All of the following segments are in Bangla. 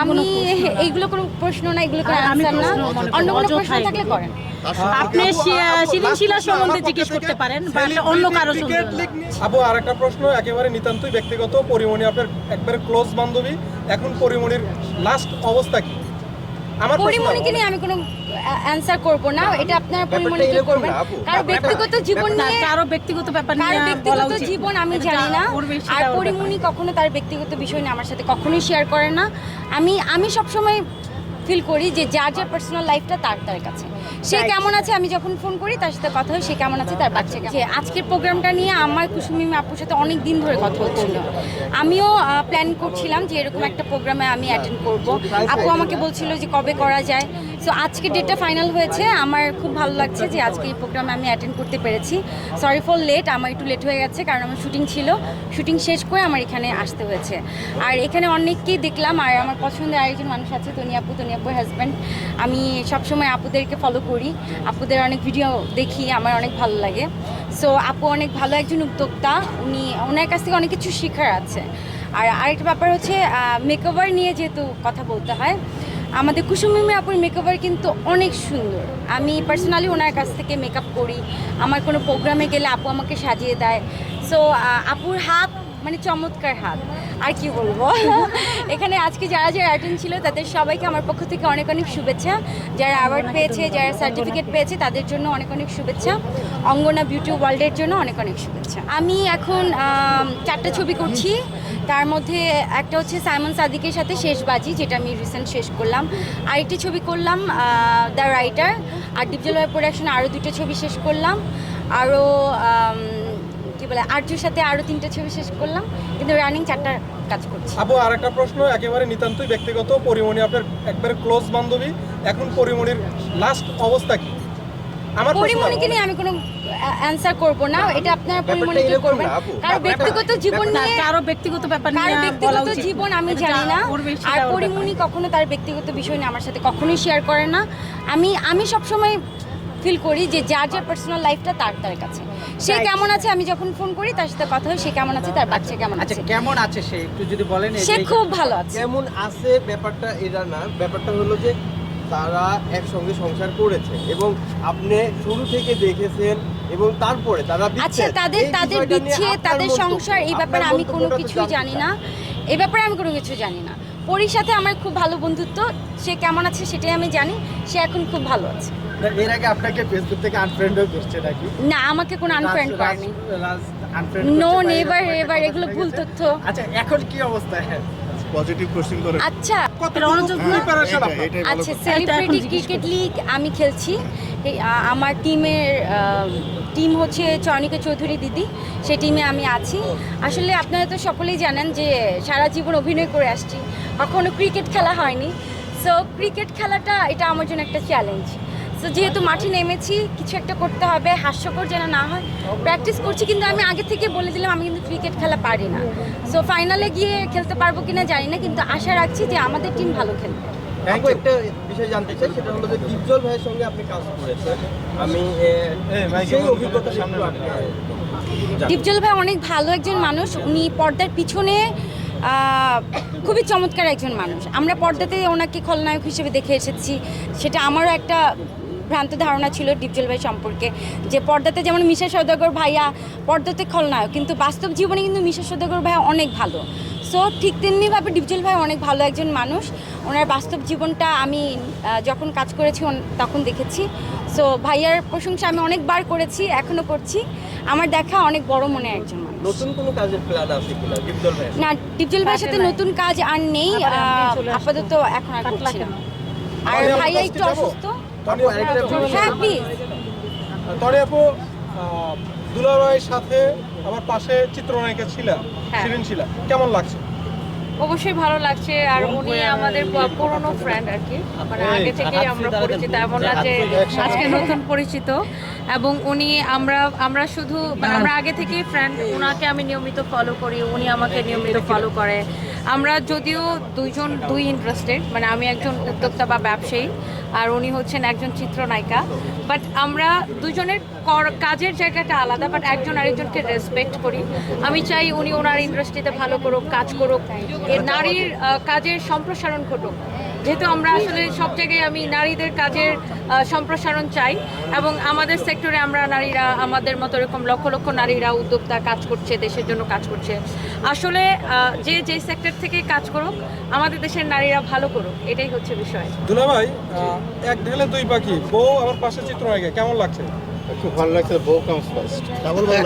আমি এইগুলো কোনো প্রশ্ন না এগুলো কোনো আনসার না। অন্য কোনো প্রশ্ন থাকলে করেন। আপনি শিরিন শিলা সম্বন্ধে জিজ্ঞেস করতে পারেন বা অন্য কারও আবু আর একটা প্রশ্ন একেবারে নিতান্তই ব্যক্তিগত পরিমণি আপনার একবারে ক্লোজ বান্ধবী। এখন পরিমণির লাস্ট অবস্থা কি? আমার পরিমণিকে নিয়ে আমি কোনো অ্যান্সার করব না এটা আপনারা পরিমণিকে করবেন। কারও ব্যক্তিগত জীবন না, নিয়ে কারও ব্যক্তিগত ব্যাপার কার ব্যক্তিগত জীবন আমি জানি না। আর পরিমনি পরিমণি কখনো তার ব্যক্তিগত বিষয় নিয়ে আমার সাথে কখনোই শেয়ার করে না। আমি আমি সবসময় ফিল করি যে যার যার পার্সোনাল লাইফটা তার তার কাছে। সে কেমন আছে আমি যখন ফোন করি তার সাথে কথা হয় সে কেমন আছে তার বাচ্চা কেমন আজকের প্রোগ্রামটা নিয়ে আমার কুসুমি আপুর সাথে অনেক দিন ধরে কথা হচ্ছিল। আমিও প্ল্যান করছিলাম যে এরকম একটা প্রোগ্রামে আমি অ্যাটেন্ড করব। আপু আমাকে বলছিল যে কবে করা যায়। সো আজকে ডেটটা ফাইনাল হয়েছে। আমার খুব ভালো লাগছে যে আজকে এই প্রোগ্রামে আমি অ্যাটেন্ড করতে পেরেছি। সরি ফর লেট আমার একটু লেট হয়ে গেছে কারণ আমার শুটিং ছিল। শুটিং শেষ করে আমার এখানে আসতে হয়েছে। আর এখানে অনেককেই দেখলাম আর আমার পছন্দের আরেকজন মানুষ আছে তনি আপু তনি আপুর হাজব্যান্ড আমি সবসময় আপুদেরকে ফলো করি। আপুদের অনেক ভিডিও দেখি, আমার অনেক ভালো লাগে। সো আপু অনেক ভালো একজন উদ্যোক্তা। উনি, ওনার কাছ থেকে অনেক কিছু শেখার আছে। আর আরেকটা ব্যাপার হচ্ছে মেকওভার নিয়ে যেহেতু কথা বলতে হয়, আমাদের কুসুমিমি আপুর মেকওভার কিন্তু অনেক সুন্দর। আমি পার্সোনালি ওনার কাছ থেকে মেকআপ করি। আমার কোনো প্রোগ্রামে গেলে আপু আমাকে সাজিয়ে দেয়। সো আপুর হাত মানে চমৎকার হাত। আর কি বলব? এখানে আজকে যারা যারা অ্যাটেন্ড ছিল, তাদের সবাইকে আমার পক্ষ থেকে অনেক অনেক শুভেচ্ছা। যারা অ্যাওয়ার্ড পেয়েছে, যারা সার্টিফিকেট পেয়েছে, তাদের জন্য অনেক অনেক শুভেচ্ছা। অঙ্গনা বিউটি ওয়ার্ল্ডের জন্য অনেক অনেক শুভেচ্ছা। আমি এখন চারটা ছবি করছি। তার মধ্যে একটা হচ্ছে সাইমন সাদিকের সাথে শেষ বাজি, যেটা আমি রিসেন্ট শেষ করলাম। আরেকটি ছবি করলাম দ্য রাইটার আর ডিপজল প্রোডাকশন আরও দুটো ছবি শেষ করলাম। আরও বলে আর্যুর সাথে আরও তিনটে ছবি শেষ করলাম কিন্তু রানিং চারটা কাজ করছি। আপু আর একটা প্রশ্ন একেবারে নিতান্তই ব্যক্তিগত পরিমণি আপনার একবারে ক্লোজ বান্ধবী এখন পরিমণির লাস্ট অবস্থা কি? আমার পরিমণিকে নিয়ে আমি কোনো অ্যান্সার করব না এটা আপনারা পরিমণিকে করবেন। কারও ব্যক্তিগত জীবন না, নিয়ে কারও ব্যক্তিগত ব্যাপার কার নিয়ে বলা ব্যক্তিগত জীবন আমি জানি না। আর পরিমণি কখনো তার ব্যক্তিগত বিষয় নিয়ে আমার সাথে কখনোই শেয়ার করে না। আমি আমি সবসময় ফিল করি যে যার যার পার্সোনাল লাইফটা তার তার কাছে। সে কেমন আছে আমি যখন ফোন করি তার সাথে কথা হয় সে কেমন আছে তার বাচ্চা কেমন আচ্ছা আছে। কেমন আছে সে? একটু যদি বলেন সে খুব ভালো আছে। কেমন আছে ব্যাপারটা এটা না ব্যাপারটা হলো যে তারা একসঙ্গে সংসার করেছে এবং আপনি শুরু থেকে দেখেছেন এবং তারপরে তারা আচ্ছা তাদের তাদের বিচ্ছেদ তাদের সংসার এই ব্যাপারে আমি কোনো কিছুই জানি না। এই ব্যাপারে আমি কোনো কিছু জানি না। পরির সাথে আমার খুব ভালো বন্ধুত্ব সে কেমন আছে সেটাই আমি জানি সে এখন খুব ভালো আছে। এর আগে আপনাকে ফেসবুক থেকে আনফ্রেন্ডও করছে নাকি? না আমাকে কোনো আনফ্রেন্ড করেনি। নো নেভার এভার এগুলো ভুল তথ্য। আচ্ছা এখন কি অবস্থা? পজিটিভ কোশ্চেন করে। আচ্ছা আচ্ছা। সেলিব্রিটি ক্রিকেট লিগ আমি খেলছি। আমার টিমের টিম হচ্ছে চয়নিকা চৌধুরী দিদি। সেই টিমে আমি আছি। আসলে আপনারা তো সকলেই জানেন যে সারা জীবন অভিনয় করে আসছি। কখনো ক্রিকেট খেলা হয়নি। সো ক্রিকেট খেলাটা এটা আমার জন্য একটা চ্যালেঞ্জ সো যেহেতু মাঠে নেমেছি কিছু একটা করতে হবে হাস্যকর যেন না হয় প্র্যাকটিস করছি কিন্তু আমি আগে থেকে বলে দিলাম আমি কিন্তু ক্রিকেট খেলা পারি না। সো ফাইনালে গিয়ে খেলতে পারব কিনা জানি না কিন্তু আশা রাখছি যে আমাদের টিম ভালো খেলবে। আপু একটা বিষয় জানতে চাই সেটা হলো যে দীপজল ভাইয়ের সঙ্গে আপনি কাজ করেছেন। আমি এ, এই, মাইকে সেই অভিজ্ঞতা সামনে একটু আপনি জানান। দীপজল ভাই অনেক ভালো একজন মানুষ। উনি পর্দার পিছনে খুবই চমৎকার একজন মানুষ। আমরা পর্দাতে ওনাকে খলনায়ক হিসেবে দেখে এসেছি। সেটা আমারও একটা ভ্রান্ত ধারণা ছিল ডিপজল ভাই সম্পর্কে যে পর্দাতে যেমন মিশা সৌদাগর ভাইয়া পর্দাতে খলনায়ক কিন্তু বাস্তব জীবনে কিন্তু মিশা সৌদাগর ভাইয়া অনেক ভালো। সো ঠিক তেমনিভাবে ডিপজল ভাই অনেক ভালো একজন মানুষ। ওনার বাস্তব জীবনটা আমি যখন কাজ করেছি ওন- তখন দেখেছি। সো ভাইয়ার প্রশংসা আমি অনেকবার করেছি এখনও করছি। আমার দেখা অনেক বড় মনে একজন নতুন কোনো কাজের প্ল্যান আছে কিনা দীপজল ভাইয়ের না ডিপজল ভাইয়ের সাথে নতুন কাজ আর নেই। আপাতত এখন আর করছি না। আর ভাইয়া একটু অসুস্থ। হ্যাঁ আপু আহ, সাথে আমার পাশে চিত্রনায়িকা ছিলা হ্যাঁ। শিরিন ছিলা কেমন লাগছে? অবশ্যই ভালো লাগছে আর উনি আমাদের পুরনো ফ্রেন্ড আর কি। মানে আগে থেকেই আমরা পরিচিত এমন না যে আজকে নতুন পরিচিত। এবং উনি আমরা আমরা শুধু মানে আমরা আগে থেকেই ফ্রেন্ড ওনাকে আমি নিয়মিত ফলো করি উনি আমাকে নিয়মিত ফলো করে। আমরা যদিও দুইজন দুই ইন্টারেস্টেড মানে আমি একজন উদ্যোক্তা বা ব্যবসায়ী আর উনি হচ্ছেন একজন চিত্রনায়িকা। বাট আমরা দুজনের কাজের জায়গাটা আলাদা বাট একজন আরেকজনকে রেসপেক্ট করি। আমি চাই উনি ওনার ইন্ডাস্ট্রিতে ভালো করুক, কাজ করুক। নারীর কাজের সম্প্রসারণ ঘটুক। যেহেতু আমরা আসলে সব জায়গায় আমি নারীদের কাজের সম্প্রসারণ চাই এবং আমাদের সেক্টরে আমরা নারীরা আমাদের মতো এরকম লক্ষ লক্ষ নারীরা উদ্যোক্তা কাজ করছে দেশের জন্য কাজ করছে। আসলে যে যে সেক্টর থেকে কাজ করুক আমাদের দেশের নারীরা ভালো করুক এটাই হচ্ছে বিষয়। দুলা ভাই এক ঢেলে দুই পাখি বউ আমার পাশে চিত্রনায়িকা কেমন লাগছে? খুব ভালো লাগছে বউ কামস ফার্স্ট ডাবল ভালো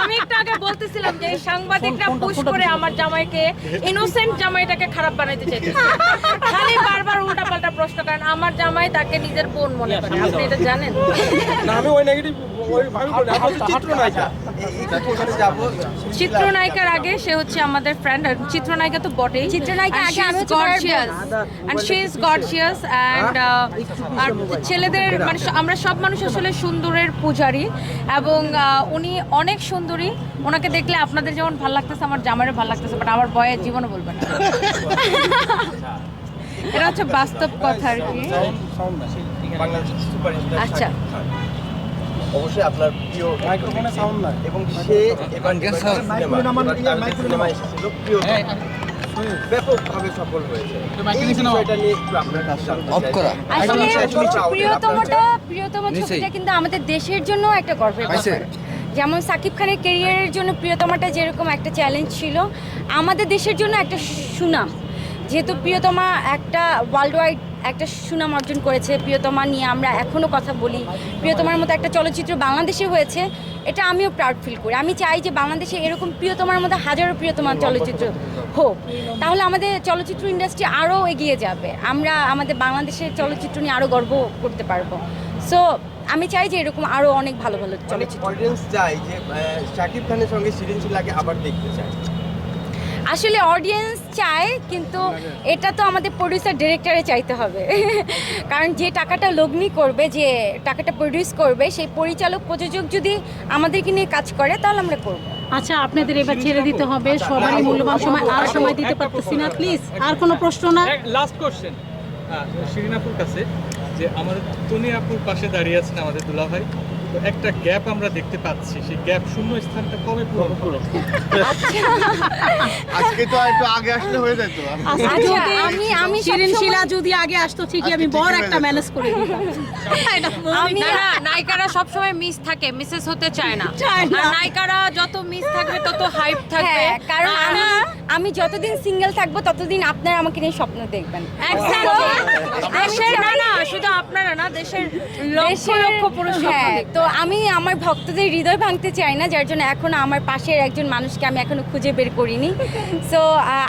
আমি একটু আগে বলতেছিলাম যে এই সাংবাদিকরা পুশ করে আমার জামাইকে ইনোসেন্ট জামাইটাকে খারাপ বানাইতে চাইছে খালি বারবার উল্টা পাল্টা প্রশ্ন করেন আমার জামাই তাকে নিজের বোন মনে করে। আপনি এটা জানেন? না আমি ওই নেগেটিভ ওই ভাবি বলি আপনার চিত্রনায়িকার আগে সে হচ্ছে আমাদের ফ্রেন্ড চিত্রনায়িকা তো বটেই। চিত্রনায়িকা আগে আমি gorgeous and she is gorgeous and আর ছেলেদের মানে আমরা সব মানুষ আসলে সুন্দরের পূজারি। এবং উনি অনেক সুন্দরী। ওনাকে দেখলে আপনাদের যেমন ভালো লাগতেছে আমার জামাইরও ভালো লাগতেছে বাট আমার বয়ের জীবনও বলবেন না। এটা হচ্ছে বাস্তব কথা আর কি। আচ্ছা। অবশ্যই আপনার প্রিয় মাইক্রোফোনে সাউন্ড নাই। এবং সে সিনেমা এসেছিল প্রিয় ব্যাপকভাবে সফল হয়েছে। এই বিষয়টা নিয়ে একটু আপনার কাছে জানতে চাই। আসলে তুমি চাও যে প্রিয়তমটা প্রিয়তম ছবিটা কিন্তু আমাদের দেশের জন্য একটা গর্বের ব্যাপার। যেমন সাকিব খানের কেরিয়ারের জন্য প্রিয়তমাটা যেরকম একটা চ্যালেঞ্জ ছিল আমাদের দেশের জন্য একটা সুনাম। যেহেতু প্রিয়তমা একটা ওয়ার্ল্ড ওয়াইড একটা সুনাম অর্জন করেছে প্রিয়তমা নিয়ে আমরা এখনও কথা বলি। প্রিয়তমার মতো একটা চলচ্চিত্র বাংলাদেশে হয়েছে এটা আমিও প্রাউড ফিল করি। আমি চাই যে বাংলাদেশে এরকম প্রিয়তমার মতো হাজারো প্রিয়তমা চলচ্চিত্র হোক। তাহলে আমাদের চলচ্চিত্র ইন্ডাস্ট্রি আরও এগিয়ে যাবে। আমরা আমাদের বাংলাদেশের চলচ্চিত্র নিয়ে আরও গর্ব করতে পারব। সো আমি চাই যে এরকম আরও অনেক ভালো ভালো চলচ্চিত্র। অডিয়েন্স চাই যে শাকিব খানের সঙ্গে সিরিন শিলাকে আবার দেখতে চায়। আসলে অডিয়েন্স চায় কিন্তু এটা তো আমাদের প্রডিউসার ডিরেক্টরে চাইতে হবে। কারণ যে টাকাটা লগ্নি করবে যে টাকাটা প্রডিউস করবে সেই পরিচালক প্রযোজক যদি আমাদেরকে নিয়ে কাজ করে তাহলে আমরা করব। আচ্ছা আপনাদের এবার ছেড়ে দিতে হবে। সবারই মূল্যবান সময় আর সময় দিতে পারতেছি না প্লিজ আর কোনো প্রশ্ন না? লাস্ট কোশ্চেন শিরিন আপুর কাছে যে আমাদের তনি আপুর পাশে দাঁড়িয়ে আছেন আমাদের দুলা ভাই তো একটা গ্যাপ আমরা দেখতে পাচ্ছি সেই গ্যাপ শূন্য স্থানটা কবে পূরণ করব আজকে তো একটু আগে আসলে হয়ে যেত। আচ্ছা আমি আমি শিরিন শিলা যদি আগে আসতো ঠিকই আমি বড় একটা ম্যানেজ করে আমি না না নায়িকারা সবসময় মিস থাকে মিসেস হতে চায় না। আর নায়িকারা যত মিস থাকবে তত হাইপ থাকবে। হ্যাঁ কারণ আমি যতদিন সিঙ্গেল থাকব ততদিন আপনারা আমাকে নিয়ে স্বপ্ন দেখবেন। দেশের না না শুধু আপনারা না দেশের লক্ষ লক্ষ পুরুষ হ্যাঁ, তো আমি আমার ভক্তদের হৃদয় ভাঙতে চাই না যার জন্য এখন আমার পাশের একজন মানুষকে আমি এখনও খুঁজে বের করিনি। সো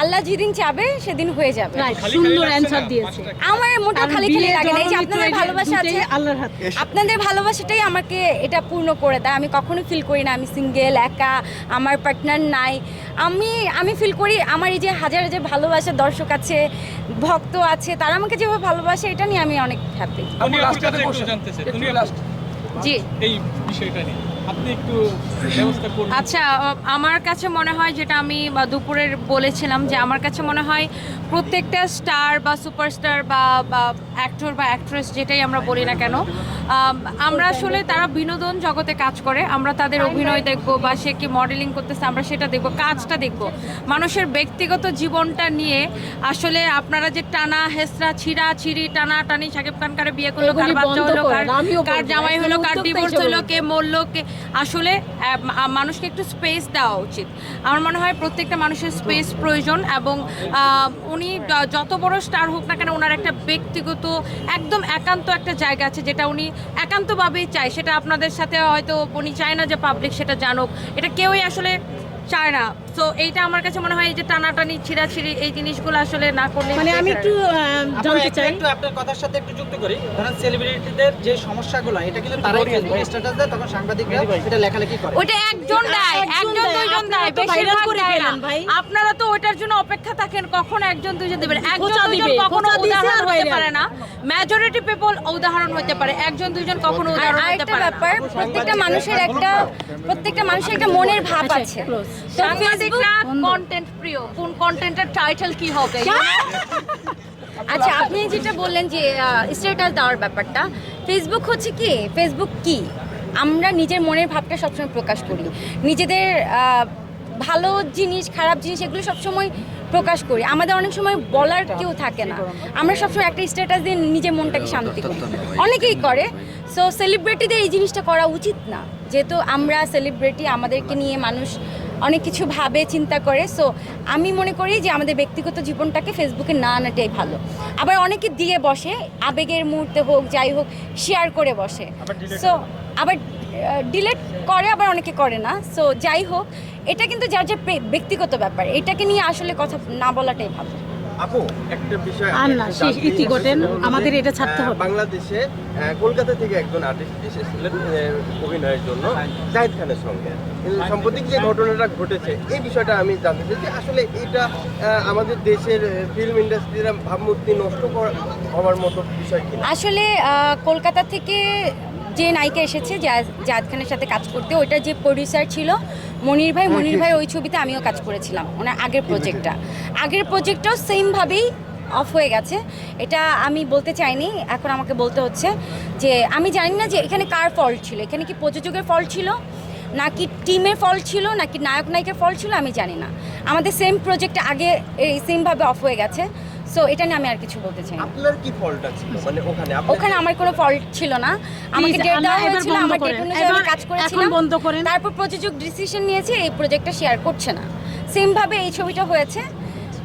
আল্লাহ যেদিন চাবে সেদিন হয়ে যাবে। সুন্দর অ্যান্সার দিয়েছে। আমার মোটা খালি খালি লাগে না এই যে আপনাদের ভালোবাসা আছে আল্লাহর হাতে। আপনাদের ভালোবাসাটাই আমাকে এটা পূর্ণ করে দেয়। আমি কখনো ফিল করি না আমি সিঙ্গেল একা আমার পার্টনার নাই। আমি আমি ফিল করি আমার এই যে হাজার হাজার ভালোবাসার দর্শক আছে ভক্ত আছে তারা আমাকে যেভাবে ভালোবাসে এটা নিয়ে আমি অনেক হ্যাপি জি। এই বিষয়টা নিয়ে। আপনি একটু ব্যবস্থা করুন আচ্ছা আমার কাছে মনে হয় যেটা আমি বা দুপুরের বলেছিলাম যে আমার কাছে মনে হয় প্রত্যেকটা স্টার বা সুপারস্টার বা অ্যাক্টর বা অ্যাক্ট্রেস যেটাই আমরা বলি না কেন আমরা আসলে তারা বিনোদন জগতে কাজ করে আমরা তাদের অভিনয় দেখব বা সে কি মডেলিং করতেছে আমরা সেটা দেখব কাজটা দেখব মানুষের ব্যক্তিগত জীবনটা নিয়ে আসলে আপনারা যে টানা হেসরা ছিঁড়া ছিঁড়ি টানা টানি সাকিব খান কারে বিয়ে করল কার বাচ্চা হলো কার। জামাই হলো কার ডিভোর্স হলো কে মরলো কে আসলে মানুষকে একটু স্পেস দেওয়া উচিত। আমার মনে হয় প্রত্যেকটা মানুষের স্পেস প্রয়োজন এবং উনি যত বড় স্টার হোক না কেন ওনার একটা ব্যক্তিগত, একদম একান্ত একটা জায়গা আছে যেটা উনি একান্তভাবেই চায়। সেটা আপনাদের সাথে হয়তো উনি চায় না যে পাবলিক সেটা জানুক। এটা কেউই আসলে চায় না। তো এইটা আমার কাছে মনে হয় এই যে টানাটানি ছিঁড়াছিঁড়ি এই জিনিসগুলো আসলে না করলে মানে আমি একটু জানতে চাই। একটু আপনার কথার সাথে একটু যুক্ত করি। ধরেন সেলিব্রিটিদের যে সমস্যাগুলো এটা কিন্তু তারাই ফেলবে স্ট্যাটাস দেয় তখন সাংবাদিকরা এটা লেখালেখি করে। ওটা একজন দেয় একজন দুইজন দেয় তো বেশিরভাগ দেয় না। আপনারা তো ওইটার জন্য অপেক্ষা থাকেন কখন একজন দুইজন দিবেন। একজন দুইজন কখনো উদাহরণ আর হতে পারে না। মেজরিটি পিপল উদাহরণ হতে পারে একজন দুইজন কখনো উদাহরণ হতে পারে ব্যাপার প্রত্যেকটা মানুষের একটা প্রত্যেকটা মানুষের একটা মনের ভাব আচ্ছা, আছে। তো সাংবাদিকরা Facebook- কন্টেন্ট প্রিয়। কোন কন্টেন্টের টাইটেল কি হবে আচ্ছা আপনি যেটা বললেন যে স্ট্যাটাস দেওয়ার ব্যাপারটা ফেসবুক হচ্ছে কি? ফেসবুক কি? আমরা নিজের মনের ভাবটা সবসময় প্রকাশ করি। নিজেদের ভালো জিনিস খারাপ জিনিস এগুলো সবসময় প্রকাশ করি। আমাদের অনেক সময় বলার কেউ থাকে না। আমরা সবসময় একটা স্ট্যাটাস দিয়ে নিজের মনটাকে শান্তি করি। অনেকেই করে। সো সেলিব্রিটিদের এই জিনিসটা করা উচিত না। যেহেতু আমরা সেলিব্রিটি আমাদেরকে নিয়ে মানুষ অনেক কিছু ভাবে চিন্তা করে। সো আমি মনে করি যে আমাদের ব্যক্তিগত জীবনটাকে ফেসবুকে না আনাটাই ভালো। আবার অনেকে দিয়ে বসে আবেগের মুহূর্তে হোক যাই হোক শেয়ার করে বসে। সো আবার ডিলেট করে আবার অনেকে করে না। সো যাই হোক এটা কিন্তু যার যার ব্যক্তিগত ব্যাপার। এটাকে নিয়ে আসলে কথা না বলাটাই ভালো। আপু একটা বিষয় আর না শেষ ইতি ঘটেন আমাদের এটা ছাড়তে হবে। বাংলাদেশে কলকাতা থেকে একজন আর্টিস্ট এসেছিলেন অভিনয়ের জন্য জাহিদ খানের সঙ্গে। কিন্তু সাম্প্রতিক যে ঘটনাটা ঘটেছে এই বিষয়টা আমি জানতে চাই যে আসলে এটা আহ, আমাদের দেশের ফিল্ম ইন্ডাস্ট্রির ভাবমূর্তি নষ্ট করা- হওয়ার মতো বিষয় কিনা? আসলে আহ, কলকাতা থেকে যে নায়িকা এসেছে জাদ খানের সাথে কাজ করতে ওইটা যে প্রডিউসার ছিল মনির ভাই মনির ভাই ওই ছবিতে আমিও কাজ করেছিলাম ওনার আগের প্রজেক্টটা আগের প্রজেক্টটাও সেমভাবেই অফ হয়ে গেছে। এটা আমি বলতে চাইনি এখন আমাকে বলতে হচ্ছে যে আমি জানি না যে এখানে কার ফল্ট ছিল এখানে কি প্রযোজকের ফল্ট ছিল নাকি টিমের ফল্ট ছিল নাকি নায়ক নায়িকার ফল্ট ছিল আমি জানি না। আমাদের সেম প্রজেক্ট আগে এই সেমভাবে অফ হয়ে গেছে। সো এটা নিয়ে আমি আর কিছু বলতে চাই না। আপনার কি ফলটা ছিল মানে ওখানে আপনি ওখানে আমার কোনো ফল্ট ছিল না। আমাকে Please, ডেট দেওয়া এবার হয়েছিল বন্ধ আমার করেন। ডেট অনুযায়ী আমি এবার কাজ এখন বন্ধ করেন। তারপর প্রযোজক ডিসিশন নিয়েছে এই প্রজেক্টটা শেয়ার করছে না। সেম ভাবে এই ছবিটা হয়েছে।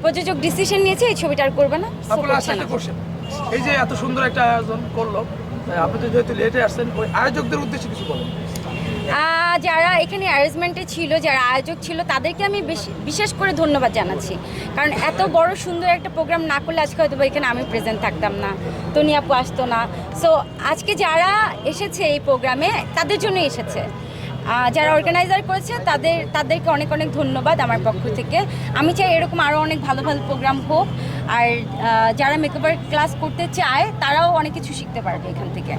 প্রযোজক ডিসিশন নিয়েছে এই ছবিটা আর করবে না। So আপনার করছে একটা না। কোশ্চেন এই যে এত সুন্দর একটা আয়োজন করল আহ, আপনি তো যেহেতু লেটে আসছেন ওই আয়োজকদের উদ্দেশ্যে কিছু বলেন। যারা এখানে অ্যারেঞ্জমেন্টে ছিল, যারা আয়োজক ছিল, তাদেরকে আমি বেশ- বিশেষ করে ধন্যবাদ জানাচ্ছি। কারণ এত বড় সুন্দর একটা প্রোগ্রাম না করলে আজকে হয়তো এখানে আমি প্রেজেন্ট থাকতাম না। তনি আপু আসতো না। সো আজকে যারা এসেছে এই প্রোগ্রামে তাদের জন্য এসেছে। যারা অর্গানাইজার করেছে, তাদের, তাদেরকে অনেক অনেক ধন্যবাদ আমার পক্ষ থেকে। আমি চাই এরকম আরও অনেক ভালো ভালো প্রোগ্রাম হোক। আর যারা মেকওভার ক্লাস করতে চায়, তারাও অনেক কিছু শিখতে পারবে এখান থেকে।